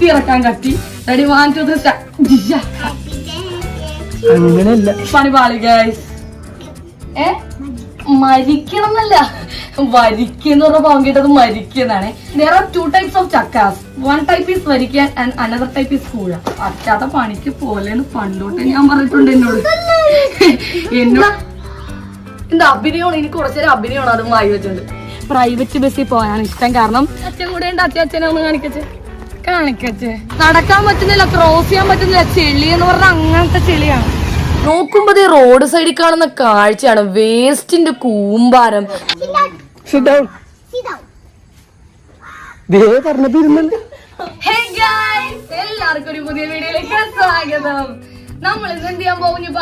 കുത്തി ഇറക്കാൻ കത്തി. റെഡി വാൻ ടു അങ്ങനെയല്ല. പണി പാളി ഗൈസ് ഏ? മരിക്കണം എന്നല്ല വരിക്കെന്ന് പറഞ്ഞ പോകേണ്ടത് മരിക്കുന്നതാണ് there are two types of chakkas one type is വരിക്കാൻ and another type is koozha. പറ്റാത്ത പണിക്ക് പോലെന്ന് പണ്ടോട്ട് ഞാൻ പറഞ്ഞിട്ടുണ്ട് എന്നോട്. എന്നോട് എന്താ അഭിനയമാണ്? എനിക്ക് കുറച്ചേരം അഭിനയമാണ് അത് വായി വെച്ചിട്ടുണ്ട് പ്രൈവറ്റ് ബസ്സിൽ പോകാനാണ് ഇഷ്ടം കാരണം അച്ഛൻ കൂടെ ഉണ്ട്. അച്ഛനെ ഒന്ന് കാണിക്കച്ചേ കാണിക്കച്ചേ നടക്കാൻ പറ്റുന്നില്ല ക്രോസ് ചെയ്യാൻ പറ്റുന്നില്ല. ചെളി എന്ന് പറഞ്ഞാൽ അങ്ങനത്തെ ചെളിയാണ്. നോക്കുമ്പോ ഈ റോഡ് സൈഡിൽ കാണുന്ന കാഴ്ചയാണ്. വേസ്റ്റിന്റെ കൂമ്പാരം! എല്ലാവർക്കും ഒരു പുതിയ വീഡിയോയിലേക്ക് സ്വാഗതം. നമ്മൾ ഇന്ന് എന്ത് ചെയ്യാൻ പോകുന്നു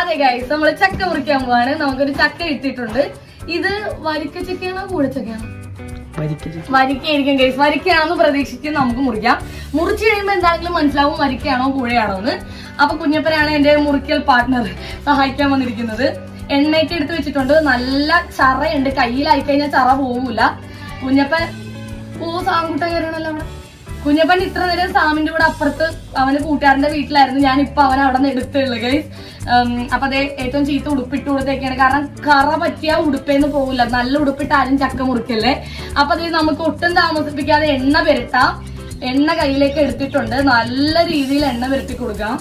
അതെ ഗൈസ് നമ്മൾ ചക്ക മുറിക്കാൻ പോവാണ്. നമുക്കൊരു ചക്ക ഇട്ടിട്ടുണ്ട്. ഇത് വരിക്ക ചക്കയാണോ കൂടച്ചക്കയാണോ? മരിക്കൽ വരിക്കയായിരിക്കും ഗൈസ് വരിക്കയാണെന്ന് പ്രതീക്ഷിച്ച് നമുക്ക് മുറിക്കാം. മുറിച്ച് കഴിയുമ്പോൾ എന്താണെങ്കിലും മനസ്സിലാവും വരിക്കയാണോ കൂഴയാണോ എന്ന്. അപ്പൊ കുഞ്ഞപ്പനാണ് എന്റെ മുറിക്കൽ പാർട്ട്ണർ സഹായിക്കാൻ വന്നിരിക്കുന്നത്. എണ്ണയൊക്കെ എടുത്ത് വെച്ചിട്ടുണ്ട്. നല്ല ചറയുണ്ട്. കയ്യിലായി കഴിഞ്ഞാൽ ചറ പോകൂല കുഞ്ഞപ്പൻ ഓ സാങ്കുട്ട കയറണല്ലോ അവിടെ. കുഞ്ഞപ്പൻ ഇത്ര നേരം സാമിന്റെ കൂടെ അപ്പുറത്ത് അവന് കൂട്ടുകാരന്റെ വീട്ടിലായിരുന്നു. ഞാൻ ഇപ്പൊ അവൻ അവിടെ നിന്ന് എടുത്തുള്ളു ഗൈസ് അപ്പൊ അതേ ഏറ്റവും ചീത്ത ഉടുപ്പിട്ട് കൊടുത്തേക്കാണ്. കാരണം കറ പറ്റിയ ഉടുപ്പേന്ന് പോകില്ല നല്ല ഉടുപ്പിട്ട് ആരും ചക്ക മുറിക്കല്ലേ? അപ്പൊ അതേ നമുക്ക് ഒട്ടും താമസിപ്പിക്കാതെ എണ്ണ പെരട്ടാം. എണ്ണ കയ്യിലേക്ക് എടുത്തിട്ടുണ്ട്. നല്ല രീതിയിൽ എണ്ണ പെരട്ടി കൊടുക്കാം.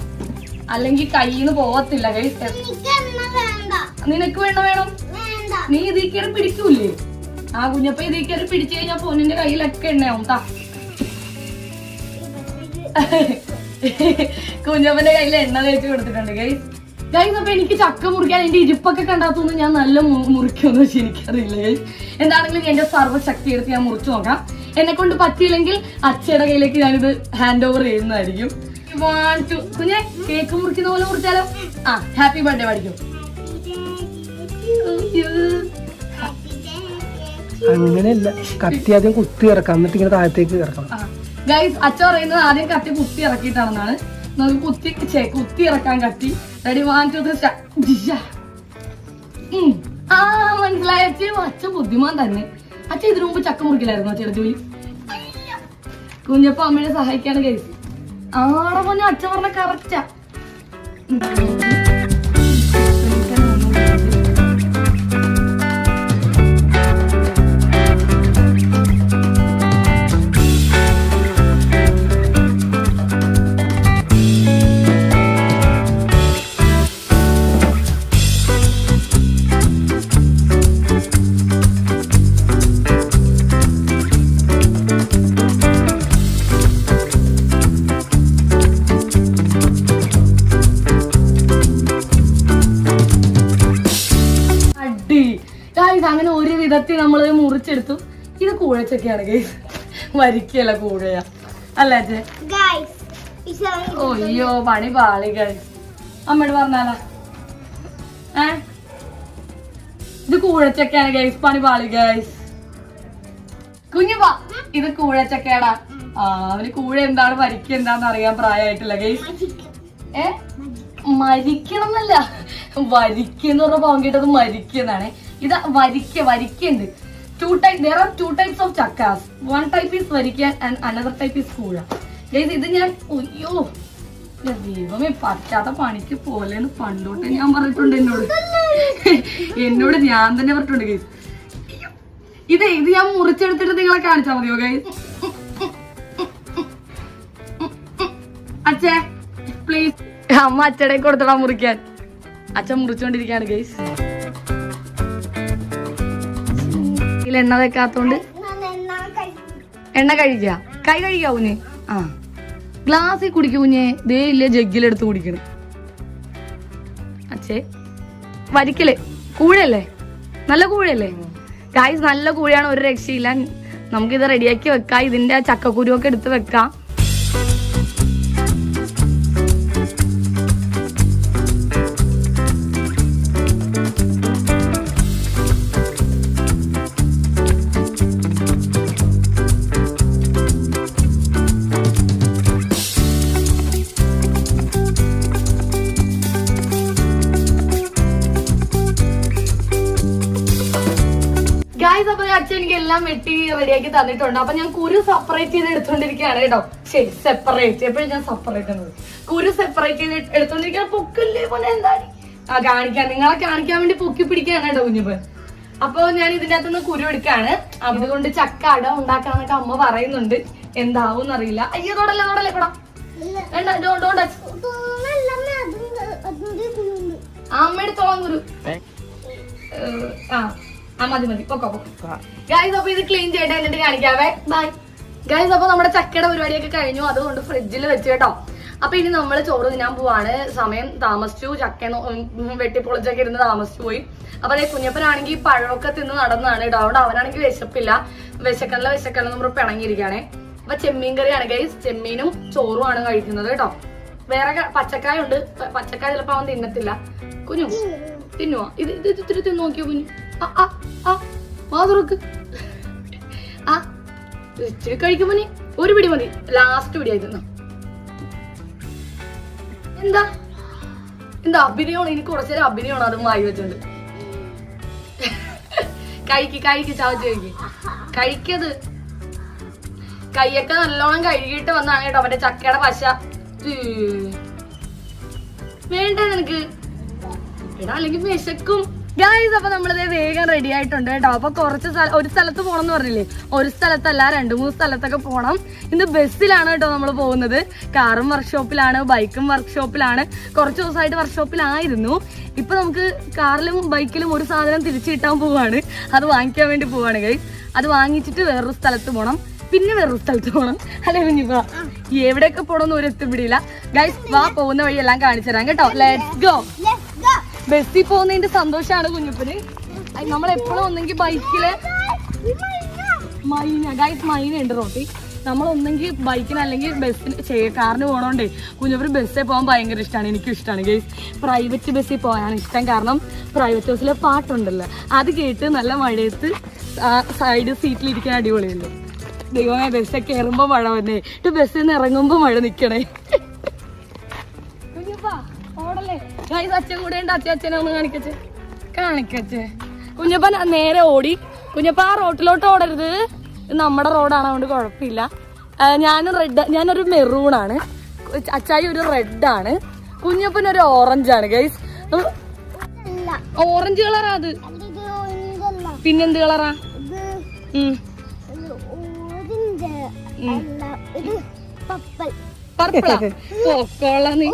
അല്ലെങ്കിൽ കയ്യിൽ നിന്ന് പോവത്തില്ല ഗൈസ് നിനക്ക് വേണ്ട വേണം? നീ ഇതിൽ കയറി പിടിക്കൂലേ ആ കുഞ്ഞപ്പ ഇതിൽ കയറി പിടിച്ചു കഴിഞ്ഞാൽ പൊന്നിന്റെ കയ്യിലൊക്കെ എണ്ണയാവും. താ കുഞ്ഞപ്പന്റെ കയ്യിൽ എണ്ണ തേച്ച് കൊടുത്തിട്ടുണ്ട് ഗൈസ് ഗൈസ് അപ്പൊ എനിക്ക് ചക്ക മുറിക്കാൻ എന്റെ ഇരിപ്പൊക്കെ കണ്ടാത്തൊന്നും ഞാൻ നല്ല മുറിക്കുമെന്ന് വെച്ചാൽ എനിക്കറിയില്ല ഗൈസ് എന്താണെങ്കിലും എന്റെ സർവശക്തി എടുത്ത് ഞാൻ മുറിച്ചു നോക്കാം. എന്നെ കൊണ്ട് പറ്റിയില്ലെങ്കിൽ അച്ഛയുടെ കയ്യിലേക്ക് ഞാനിത് ഹാൻഡ് ഓവർ ചെയ്യുന്നതായിരിക്കും. കുഞ്ഞെ കേക്ക് മുറിക്കുന്ന പോലെ മുറിച്ചാലോ? ആ ഹാപ്പി ബർത്ത്ഡേ പഠിക്കും. അങ്ങനെയല്ല. കത്തി ആദ്യം കുത്തി ഇറക്കാം. എന്നിട്ട് ഇങ്ങനെ താഴത്തേക്ക് ഇറക്കണം. ഗൈസ് അച്ഛ പറയുന്നത് ആദ്യം കത്തി കുത്തി ഇറക്കിയിട്ടാണെന്നാണ്. നമുക്ക് കുത്തി കുത്തി ഇറക്കാൻ കത്തി. റെഡി വാൻ ടു ആ അച്ഛൻ അച്ഛൻ ബുദ്ധിമാൻ തന്നെ. അച്ഛൻ ഇതിനു മുമ്പ് ചക്ക മുറിക്കില്ലായിരുന്നു അച്ഛയുടെ ജോലി കുഞ്ഞപ്പ അമ്മയെ സഹായിക്കാണ് ഗൈസ് ആടെ പോഞ്ഞ അച്ഛൻ പറഞ്ഞ കറക്റ്റാ വിധത്തിൽ നമ്മൾ മുറിച്ചെടുത്തു. ഇത് കൂഴച്ചൊക്കെയാണ് ഗൈസ് വരിക്കല്ല കൂഴയ. അല്ലേ ഒയ്യോ പണി പാളി ഗൈസ് അമ്മയോട് പറഞ്ഞാലാ ഏ? ഇത് കൂഴച്ചൊക്കെയാണ് ഗൈസ് പണി പാളി ഗൈസ് കുഞ്ഞുപാ ഇത് കൂഴച്ചൊക്കെയാടാ. ആ അവന് കൂഴ എന്താണ് വരിക്ക എന്താന്ന് അറിയാൻ പ്രായമായിട്ടില്ല ഗൈസ് ഏ? മരിക്കണം എന്നല്ല വരിക്ക എന്ന് പറഞ്ഞ പങ്കിട്ടത് മരിക്കുന്നതാണ് ഇത് വരിക്ക വരിക്കുണ്ട്. Two type there are two types of chakkas one type is varikka and another type is koozha. Guys ഇത് ഞാൻ അയ്യോ ദൈവമേ പറ്റാത്ത പണിക്ക് പോലെന്ന് പണ്ടോട്ട് ഞാൻ പറഞ്ഞിട്ടുണ്ട് എന്നോട്. എന്നോട് ഞാൻ തന്നെ പറഞ്ഞിട്ടുണ്ട് ഗൈസ് ഇത് ഇത് ഞാൻ മുറിച്ചെടുത്തിട്ട് നിങ്ങളെ കാണിച്ചാൽ മതിയോ ഗൈസ് അച്ഛേ പ്ലീസ് അമ്മ അച്ഛടേ കൊടുത്തടാ മുറിക്കാൻ. അച്ഛൻ മുറിച്ചോണ്ടിരിക്കാണ് ഗൈസ് ഇതിൽ എണ്ണ തേക്കാത്തോണ്ട്. എണ്ണ കഴിക്ക? കൈ കഴിക്കാ ആ. ഗ്ലാസ്സിൽ കുടിക്കൂ കുഞ്ഞെ. ദേ ഇല്ല ജഗ്ഗിലെടുത്ത് കുടിക്കണ്. അച്ഛേ വരിക്കൽ കൂഴല്ലേ നല്ല കൂഴല്ലേ ഗായ്സ് നല്ല കൂഴയാണ് ഒരു രക്ഷയില്ല. നമുക്കിത് റെഡിയാക്കി വെക്കാം. ഇതിന്റെ ചക്കക്കുരുവൊക്കെ എടുത്ത് വെക്കാം. എല്ലാം വെട്ടി റെഡിയാക്കി തന്നിട്ടുണ്ട്. അപ്പൊ ഞാൻ കുരു സെപ്പറേറ്റ് ചെയ്ത് എടുത്തോണ്ടിരിക്കുകയാണ് കേട്ടോ. ശരി സെപ്പറേറ്റ് എപ്പോഴും ഞാൻ സെപ്പറേറ്റ് എന്നത് കുരു സെപ്പറേറ്റ് ചെയ്ത് എടുത്തോണ്ടിരിക്കാൻ പൊക്കല്ലേ പോലെ എന്താണ് ആ കാണിക്കാൻ നിങ്ങളെ കാണിക്കാൻ വേണ്ടി പൊക്കി പിടിക്കുകയാണ് കേട്ടോ കുഞ്ഞുപ്പൻ അപ്പൊ ഞാൻ ഇതിന്റെ അകത്തുനിന്ന് കുരു എടുക്കാണ് അതുകൊണ്ട് ചക്ക അട ഉണ്ടാക്കാന്നൊക്കെ അമ്മ പറയുന്നുണ്ട്. എന്താവും എന്നറിയില്ല അയ്യോ തൊടല്ലേ തൊടല്ലേ കൂടാ. അമ്മ എടുത്തോളാം കുരു ആ. ആ മതി മതി. പൊക്കോ പൊക്കോ. ഗൈസ് അപ്പൊ ഇത് ക്ലീൻ ചെയ്യട്ടെ എന്നിട്ട് കാണിക്കാവേ. ബൈ ഗൈസ് അപ്പൊ നമ്മുടെ ചക്കയുടെ പരിപാടിയൊക്കെ കഴിഞ്ഞു. അതുകൊണ്ട് ഫ്രിഡ്ജിൽ വെച്ച് കേട്ടോ. അപ്പൊ ഇനി നമ്മൾ ചോറ് തിന്നാൻ പോവാണ്. സമയം താമസിച്ചു. ചക്ക വെട്ടിപ്പൊളിച്ചൊക്കെ ഇരുന്ന് താമസിച്ചു പോയി. അപ്പൊ അതെ കുഞ്ഞപ്പനാണെങ്കിൽ പഴമൊക്കെ തിന്ന് നടന്നാണ് കേട്ടോ. അതുകൊണ്ട് അവനാണെങ്കിൽ വിശപ്പില്ല. വിശക്കല്ല വിശക്കല്ല നമ്മൾ പിണങ്ങിയിരിക്കുകയാണേ. അപ്പൊ ചെമ്മീൻ കറിയാണ് ഗൈസ് ചെമ്മീനും ചോറും ആണ് കഴിക്കുന്നത് കേട്ടോ. വേറെ പച്ചക്കായ ഉണ്ട്. പച്ചക്കായ ചിലപ്പോ അവൻ തിന്നത്തില്ല. കുഞ്ഞു തിന്നുവാ? ഇത് ഇത് ഇത്തിരി തിന്നു നോക്കിയോ കുഞ്ഞു? ആ ആ ഇച്ചിരി കഴിക്കുമ്പോ ഒരു പിടി മതി. ലാസ്റ്റ് പിടി ആയിരുന്നു എന്താ? എന്താ അഭിനയമാണ്? എനിക്ക് കുറച്ചേരം അഭിനയമാണ് അത് വായി വെച്ചോണ്ട്. കഴിക്ക് കഴിക്ക് ചവച്ച് കഴിക്ക്. കഴിക്കത്. കൈയൊക്കെ നല്ലോണം കഴുകിയിട്ട് വന്നാണ് കേട്ടോ അവന്റെ ചക്കയുടെ പശ. വേണ്ട നിനക്ക്? എടാ അല്ലെങ്കിൽ വിശക്കും. ഗായ്സ് അപ്പൊ നമ്മളിത് വേഗം റെഡി ആയിട്ടുണ്ട് കേട്ടോ. അപ്പൊ കുറച്ച് സ്ഥലം ഒരു സ്ഥലത്ത് പോകണം എന്ന് പറഞ്ഞില്ലേ? ഒരു സ്ഥലത്തല്ല രണ്ട് മൂന്ന് സ്ഥലത്തൊക്കെ പോകണം ഇന്ന് ബസ്സിലാണ് കേട്ടോ നമ്മൾ പോകുന്നത്. കാറും വർക്ക്ഷോപ്പിലാണ് ബൈക്കും വർക്ക്ഷോപ്പിലാണ് കുറച്ച് ദിവസമായിട്ട് വർക്ക്ഷോപ്പിലായിരുന്നു ഇപ്പൊ നമുക്ക് കാറിലും ബൈക്കിലും ഒരു സാധനം തിരിച്ചു കിട്ടാൻ പോവാണ്. അത് വാങ്ങിക്കാൻ വേണ്ടി പോവാണ് ഗൈസ് അത് വാങ്ങിച്ചിട്ട് വേറൊരു സ്ഥലത്ത് പോകണം പിന്നെ വേറൊരു സ്ഥലത്ത് പോകണം അല്ലെ കുഞ്ഞിപ്പ എവിടെയൊക്കെ പോകണമെന്ന് ഒരു എത്തിപ്പിടിയില്ല ഗൈസ് വാ പോകുന്ന വഴി എല്ലാം കാണിച്ചു തരാം കേട്ടോ. ലെറ്റ്സ് ഗോ ബസ്സിൽ പോകുന്നതിന്റെ സന്തോഷാണ് കുഞ്ഞുപ്പന്. നമ്മൾ എപ്പോഴും ഒന്നെങ്കിൽ ബൈക്കിൽ മൈന. ഗൈസ് മൈന ഉണ്ട് റോട്ടി. നമ്മൾ ഒന്നെങ്കിൽ ബൈക്കിന് അല്ലെങ്കിൽ ബസ്സിന് കാറിന് പോകണോണ്ടേ കുഞ്ഞപ്പന് ബസ്സിൽ പോകാൻ ഭയങ്കര ഇഷ്ടമാണ് എനിക്കും ഇഷ്ടമാണ് ഗൈസ് പ്രൈവറ്റ് ബസ്സിൽ പോകാനാണ് ഇഷ്ടം. കാരണം പ്രൈവറ്റ് ബസ്സിലെ പാട്ടുണ്ടല്ലോ. അത് കേട്ട് നല്ല മഴയത്ത് സൈഡ് സീറ്റിലിരിക്കാൻ അടിപൊളിയുണ്ട്. ദൈവമേ ബസ്സൊക്കെ കയറുമ്പോൾ മഴ വന്നേ. ഇട്ട് ബസ്സിൽ നിന്ന് ഇറങ്ങുമ്പോൾ മഴ നിക്കണേ. അച്ഛൻ കൂടെ ഉണ്ട് അച്ഛൻ കാണിക്കച്ചേ. കാണിക്കച്ചേ. കുഞ്ഞപ്പൻ നേരെ ഓടി. കുഞ്ഞപ്പ ആ റോട്ടിലോട്ട് ഓടരുത്. നമ്മുടെ റോഡാണ് അതുകൊണ്ട് കുഴപ്പമില്ല. ഞാൻ റെഡ് ഞാനൊരു മെറൂൺ ആണ്. അച്ചായി ഒരു റെഡ് ആണ്. കുഞ്ഞപ്പൻ ഒരു ഓറഞ്ച് ആണ് ഗൈസ് ഓറഞ്ച് കളറാ അത്. പിന്നെന്ത് കളറാ പർപ്പിൾ പർപ്പിളാ പൊക്കോളാ നീ.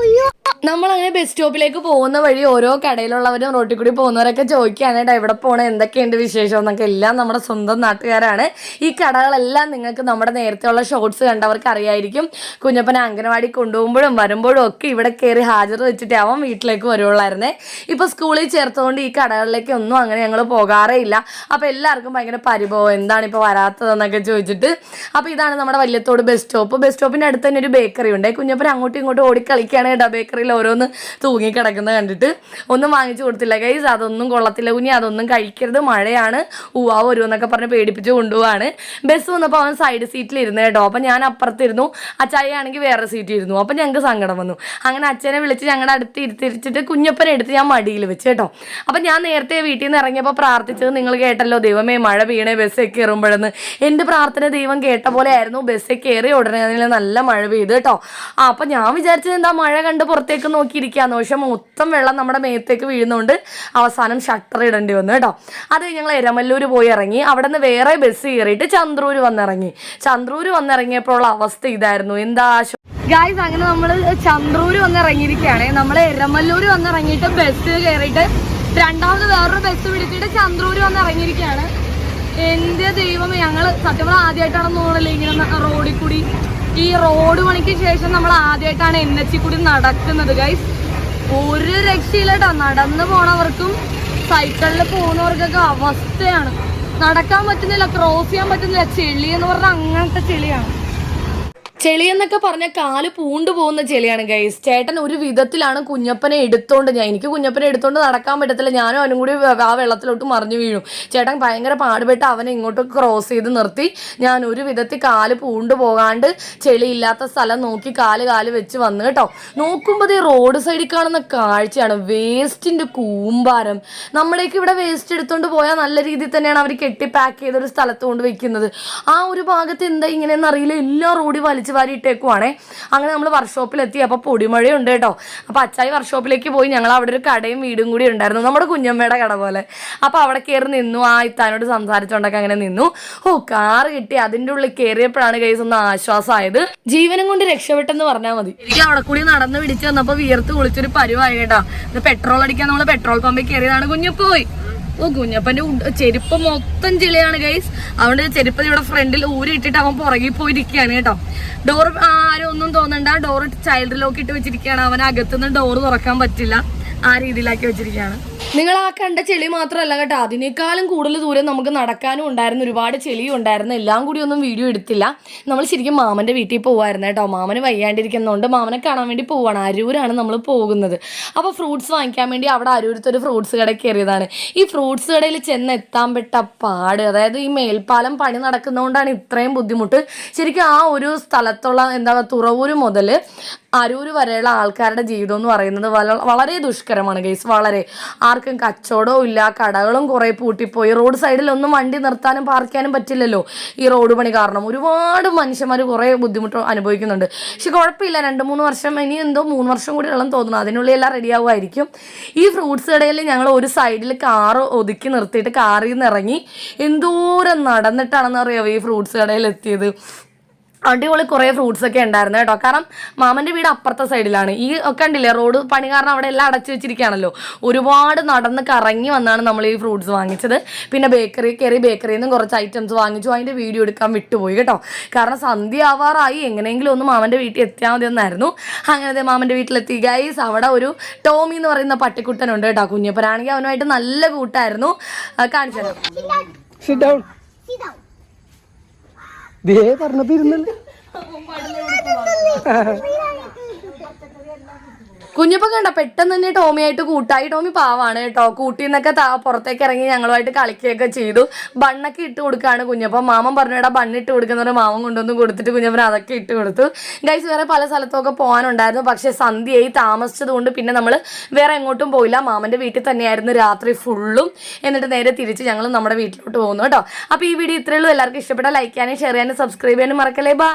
നമ്മൾ അങ്ങനെ ബസ് സ്റ്റോപ്പിലേക്ക് പോകുന്ന വഴി ഓരോ കടയിലുള്ളവരും റോട്ടിൽ കൂടി പോകുന്നവരൊക്കെ ചോദിക്കുകയാണ് എവിടെ പോകണം എന്തൊക്കെയുണ്ട് വിശേഷം? എന്നൊക്കെ. എല്ലാം നമ്മുടെ സ്വന്തം നാട്ടുകാരാണ്. ഈ കടകളെല്ലാം നിങ്ങൾക്ക് നമ്മുടെ നേരത്തെയുള്ള ഷോർട്സ് കണ്ടവർക്ക് അറിയായിരിക്കും. കുഞ്ഞപ്പനെ അംഗനവാടി കൊണ്ടുപോകുമ്പോഴും വരുമ്പോഴും ഒക്കെ ഇവിടെ കയറി ഹാജർ വെച്ചിട്ട് അവൻ വീട്ടിലേക്ക് വരുവുള്ളായിരുന്നേ ഇപ്പൊ സ്കൂളിൽ ചേർത്തുകൊണ്ട് ഈ കടകളിലേക്ക് ഒന്നും അങ്ങനെ ഞങ്ങൾ പോകാറേ ഇല്ല. അപ്പോൾ എല്ലാവർക്കും ഭയങ്കര പരിഭവം. എന്താണ് ഇപ്പൊ വരാത്തതെന്നൊക്കെ ചോദിച്ചിട്ട്. അപ്പോൾ ഇതാണ് നമ്മുടെ വല്യത്തോട് ബസ് സ്റ്റോപ്പ് ബസ് സ്റ്റോപ്പിന്റെ അടുത്ത് തന്നെ ഒരു ബേക്കറി ഉണ്ട്. കുഞ്ഞപ്പൻ അങ്ങോട്ടും ഇങ്ങോട്ടും ഓടിക്കളിക്കുകയാണ് കേട്ടോ. ബേക്കറിയിൽ ഓരോന്ന് തൂങ്ങി കിടക്കുന്നത് കണ്ടിട്ട് ഒന്നും വാങ്ങിച്ചു കൊടുത്തില്ല. ഗൈസ് അതൊന്നും കൊള്ളത്തില്ല കുഞ്ഞി. അതൊന്നും കഴിക്കരുത്. മഴയാണ്. ഉവാ വരുമെന്നൊക്കെ പറഞ്ഞ് പേടിപ്പിച്ച് കൊണ്ടുപോവാണ്. ബസ് വന്നപ്പോൾ അവൻ സൈഡ് സീറ്റിൽ ഇരുന്ന് കേട്ടോ. അപ്പം ഞാൻ അപ്പുറത്തിരുന്നു. അച്ചായി ആണെങ്കിൽ വേറെ സീറ്റിൽ ഇരുന്നു. അപ്പം ഞങ്ങൾക്ക് സങ്കടം വന്നു. അങ്ങനെ അച്ഛനെ വിളിച്ച് ഞങ്ങളുടെ അടുത്ത് ഇരുത്തിരിച്ചിട്ട് കുഞ്ഞപ്പനെ എടുത്ത് ഞാൻ മടിയിൽ വെച്ച് കേട്ടോ. അപ്പം ഞാൻ നേരത്തെ വീട്ടിൽ നിന്ന് ഇറങ്ങിയപ്പോൾ പ്രാർത്ഥിച്ചത് നിങ്ങൾ കേട്ടല്ലോ ദൈവമേ മഴ വീണേ ബസ്സിൽ കയറുമ്പോഴെന്ന് എന്റെ പ്രാർത്ഥന ദൈവം കേട്ട പോലെ ആയിരുന്നു. ബസ്സിൽ കയറി ഉടനെ അതിൽ നല്ല മഴ പെയ്തു കേട്ടോ. അപ്പം ഞാൻ വിചാരിച്ചത് എന്താ മഴ കണ്ട് പുറത്തേക്ക് നോക്കിയിരിക്കാന്ന് പക്ഷെ മൊത്തം വെള്ളം നമ്മുടെ മേത്തേക്ക് വീഴുന്നതുകൊണ്ട് അവസാനം ഷട്ടർ ഇടേണ്ടി വന്നു കേട്ടോ. അത് ഞങ്ങൾ എരമല്ലൂർ പോയി ഇറങ്ങി. അവിടെ നിന്ന് വേറെ ബസ് കയറിയിട്ട് ചന്ദ്രൂർ വന്നിറങ്ങി. ചന്ദ്രൂർ വന്നിറങ്ങിയപ്പോഴുള്ള അവസ്ഥ ഇതായിരുന്നു. എന്താ ഗായ്സ് അങ്ങനെ നമ്മൾ ചന്ദ്രൂർ വന്നിറങ്ങിയിരിക്കുകയാണ്. നമ്മൾ എരമല്ലൂർ വന്നിറങ്ങിയിട്ട് ബസ് കയറിയിട്ട് രണ്ടാമത് വേറൊരു ബസ് പിടിച്ചിട്ട് ചന്ദ്രൂർ വന്നിറങ്ങിയിരിക്കുകയാണ്. എന്റെ ദൈവം ഞങ്ങൾ സത്യം ആദ്യമായിട്ടാണ് തോന്നണല്ലേ ഇങ്ങനെ റോഡിൽ കൂടി ഈ റോഡ് പണിക്ക് ശേഷം നമ്മൾ ആദ്യമായിട്ടാണ് എൻ എച്ച് കൂടി നടക്കുന്നത് ഗൈസ് ഒരു രക്ഷയില്ലട്ടോ. നടന്നു പോണവർക്കും സൈക്കിളിൽ പോകുന്നവർക്കൊക്കെ അവസ്ഥയാണ്. നടക്കാൻ പറ്റുന്നില്ല ക്രോസ് ചെയ്യാൻ പറ്റുന്നില്ല ചെളി എന്ന് പറഞ്ഞാൽ അങ്ങനത്തെ ചെളിയാണ്. ചെളി എന്നൊക്കെ പറഞ്ഞ കാൽ പൂണ്ടു പോകുന്ന ചെളിയാണ് ഗൈസ് ചേട്ടൻ ഒരു വിധത്തിലാണ് കുഞ്ഞപ്പനെ എടുത്തോണ്ട് ഞാൻ എനിക്ക് കുഞ്ഞപ്പനെ എടുത്തോണ്ട് നടക്കാൻ പറ്റത്തില്ല. ഞാനും അവനും കൂടി ആ വെള്ളത്തിലോട്ട് മറിഞ്ഞു വീഴും ചേട്ടൻ ഭയങ്കര പാടുപെട്ട് അവനെ ഇങ്ങോട്ട് ക്രോസ് ചെയ്ത് നിർത്തി. ഞാൻ ഒരു വിധത്തിൽ കാൽ പൂണ്ടു പോകാണ്ട് ചെളിയില്ലാത്ത സ്ഥലം നോക്കി കാൽ കാൽ വെച്ച് വന്നു കേട്ടോ. നോക്കുമ്പോൾ ഈ റോഡ് സൈഡിൽ കാണുന്ന കാഴ്ചയാണ്. വേസ്റ്റിന്റെ കൂമ്പാരം. നമ്മുടെയൊക്കെ ഇവിടെ വേസ്റ്റ് എടുത്തോണ്ട് പോയാൽ നല്ല രീതിയിൽ തന്നെയാണ് അവർ കെട്ടി പാക്ക് ചെയ്തൊരു സ്ഥലത്ത് കൊണ്ട് വെക്കുന്നത്. ആ ഒരു ഭാഗത്ത് എന്താ ഇങ്ങനെയെന്നറിയില്ല എല്ലാ റോഡി വലിച്ചു വാരി ഇട്ടേക്കുവാണേ അങ്ങനെ നമ്മൾ വർക്ക്ഷോപ്പിലെത്തി അപ്പോൾ പൊടിമഴയുണ്ട് കേട്ടോ. അപ്പോൾ അച്ചായി വർക്ക്ഷോപ്പിലേക്ക് പോയി. ഞങ്ങൾ അവിടെ ഒരു കടയും വീടും കൂടി ഉണ്ടായിരുന്നു. നമ്മുടെ കുഞ്ഞമ്മയുടെ കട പോലെ. അപ്പോൾ അവിടെ കയറി നിന്നു. ആ ഇത്താനോട് സംസാരിച്ചുകൊണ്ടൊക്കെ അങ്ങനെ നിന്നു. ഓ കാറ് കിട്ടി. അതിന്റെ ഉള്ളിൽ കയറിയപ്പോഴാണ് കേസ് ഒന്ന് ആശ്വാസമായത് ജീവനും കൊണ്ട് രക്ഷപ്പെട്ടെന്ന് പറഞ്ഞാൽ മതി. എനിക്ക് അവിടെ കൂടി നടന്ന് പിടിച്ച് വന്നപ്പോൾ വിയർത്ത് കുളിച്ചൊരു പരുവായി കേട്ടോ. പെട്രോൾ അടിക്കാൻ നമ്മൾ പെട്രോൾ പമ്പിൽ കയറിയതാണ് കുഞ്ഞപ്പോയി. ഓ കുഞ്ഞപ്പന്റെ ചെരുപ്പ് മൊത്തം ചെളിയാണ് ഗൈസ് അതുകൊണ്ട് ചെരുപ്പ് ഇവിടെ ഫ്രണ്ടിൽ ഊരി ഇട്ടിട്ട് അവൻ പുറകിൽ പോയിരിക്കുകയാണ് കേട്ടോ. ഡോർ ആരും ഒന്നും തോന്നണ്ട. ഡോർ ചൈൽഡ് ലോക്ക് ഇട്ട് വെച്ചിരിക്കുകയാണ്. അവൻ അകത്തുനിന്ന് ഡോർ തുറക്കാൻ പറ്റില്ല. ആ രീതിയിലാക്കി വെച്ചിരിക്കുകയാണ്. നിങ്ങൾ ആ കണ്ട ചെളി മാത്രമല്ല കേട്ടോ. അതിനേക്കാളും കൂടുതൽ ദൂരം നമുക്ക് നടക്കാനും ഉണ്ടായിരുന്നു. ഒരുപാട് ചെളിയും ഉണ്ടായിരുന്നു. എല്ലാം കൂടി ഒന്നും വീഡിയോ എടുത്തില്ല. നമ്മൾ ശരിക്കും മാമന്റെ വീട്ടിൽ പോകുമായിരുന്നു കേട്ടോ. മാമന് വയ്യാണ്ടിരിക്കുന്നതുകൊണ്ട് മാമനെ കാണാൻ വേണ്ടി പോവാണ്. അരൂരാണ് നമ്മൾ പോകുന്നത്. അപ്പോൾ ഫ്രൂട്ട്സ് വാങ്ങിക്കാൻ വേണ്ടി അവിടെ അരൂരത്തെ ഒരു ഫ്രൂട്ട്സ് കട കയറിയതാണ്. ഈ ഫ്രൂട്ട്സ് കടയിൽ ചെന്ന് എത്താൻ പെട്ട പാട്. അതായത് ഈ മേൽപ്പാലം പണി നടക്കുന്നതുകൊണ്ടാണ് ഇത്രയും ബുദ്ധിമുട്ട്. ശരിക്കും ആ ഒരു സ്ഥലത്തുള്ള എന്താ പറയുക തുറവൂർ മുതൽ അരൂർ വരെയുള്ള ആൾക്കാരുടെ ജീവിതം എന്ന് പറയുന്നത് വളരെ ദുഷ്കരമാണ് ഗൈസ് വളരെ. ആർക്കും കച്ചവടവും ഇല്ല കടകളും കുറേ പൂട്ടിപ്പോയി. റോഡ് സൈഡിൽ ഒന്നും വണ്ടി നിർത്താനും പാർക്കാനും പറ്റില്ലല്ലോ ഈ റോഡ് പണി കാരണം. ഒരുപാട് മനുഷ്യന്മാർ കുറേ ബുദ്ധിമുട്ട് അനുഭവിക്കുന്നുണ്ട്. പക്ഷെ കുഴപ്പമില്ല രണ്ട് മൂന്ന് വർഷം ഇനി എന്തോ മൂന്ന് വർഷം കൂടി ഉള്ളതെന്ന് തോന്നുന്നു. അതിനുള്ളിൽ എല്ലാം റെഡി ആവുമായിരിക്കും. ഈ ഫ്രൂട്ട്സ് കടയിൽ ഞങ്ങൾ ഒരു സൈഡിൽ കാറ് ഒതുക്കി നിർത്തിയിട്ട് കാറിൽ നിന്ന് ഇറങ്ങി എന്തോരം നടന്നിട്ടാണെന്ന് അറിയാമോ ഈ ഫ്രൂട്ട്സ് കടയിൽ എത്തിയത്? അടിപൊളി കുറേ ഫ്രൂട്ട്സ് ഒക്കെ ഉണ്ടായിരുന്നു കേട്ടോ. കാരണം മാമന്റെ വീട് അപ്പുറത്തെ സൈഡിലാണ് ഈ കണ്ടില്ലേ റോഡ് പണി കാരണം അവിടെ എല്ലാം അടച്ചു വെച്ചിരിക്കുകയാണല്ലോ. ഒരുപാട് നടന്ന് കറങ്ങി വന്നാണ് നമ്മൾ ഈ ഫ്രൂട്ട്സ് വാങ്ങിച്ചത്. പിന്നെ ബേക്കറി കയറി ബേക്കറിയിൽ നിന്നും കുറച്ച് ഐറ്റംസ് വാങ്ങിച്ചു. അതിന്റെ വീഡിയോ എടുക്കാൻ വിട്ടുപോയി കേട്ടോ. കാരണം സന്ധ്യ ആവാറായി എങ്ങനെയെങ്കിലും ഒന്ന് മാമന്റെ വീട്ടിൽ എത്തിയാൽ മതി എന്നായിരുന്നു അങ്ങനെ മാമന്റെ വീട്ടിലെത്തി. ഗൈസ് അവിടെ ഒരു ടോമി എന്ന് പറയുന്ന പട്ടിക്കുട്ടനുണ്ട് കേട്ടോ. കുഞ്ഞപ്പനാണെങ്കിൽ അവനുമായിട്ട് നല്ല കൂട്ടായിരുന്നു. കാണിച്ചു തരാം. ദേ പറഞ്ഞപ്പോ ഇരുന്നല്ലേ കുഞ്ഞപ്പം കണ്ട പെട്ടെന്ന് തന്നെ ടോമിയായിട്ട് കൂട്ടായി. ടോമി പാവാണ് കേട്ടോ. കൂട്ടിൽ നിന്നൊക്കെ പുറത്തേക്ക് ഇറങ്ങി ഞങ്ങളുമായിട്ട് കളിക്കുകയൊക്കെ ചെയ്തു. ബണ്ണൊക്കെ ഇട്ട് കൊടുക്കുകയാണ് കുഞ്ഞപ്പം. മാമൻ പറഞ്ഞിടാ ബണ്ണിട്ട് കൊടുക്കുന്നവരെ മാമൻ കൊണ്ടുവന്ന് കൊടുത്തിട്ട് കുഞ്ഞപ്പൻ അതൊക്കെ ഇട്ട് കൊടുത്തു. ഗൈസ് വേറെ പല സ്ഥലത്തൊക്കെ പോകാനുണ്ടായിരുന്നു. പക്ഷേ സന്ധ്യയായി താമസിച്ചതുകൊണ്ട് പിന്നെ നമ്മൾ വേറെ എങ്ങോട്ടും പോയില്ല. മാമന്റെ വീട്ടിൽ തന്നെയായിരുന്നു രാത്രി ഫുള്ളും. എന്നിട്ട് നേരെ തിരിച്ച് ഞങ്ങൾ നമ്മുടെ വീട്ടിലോട്ട് പോകുന്നു കേട്ടോ. അപ്പോൾ ഈ വീഡിയോ ഇത്രയുള്ളൂ എല്ലാവർക്കും ഇഷ്ടപ്പെട്ട ലൈക്ക് ചെയ്യാനും ഷെയർ ചെയ്യാനും സബ്സ്ക്രൈബ് ചെയ്യാനും മറക്കല്ലേ? ബൈ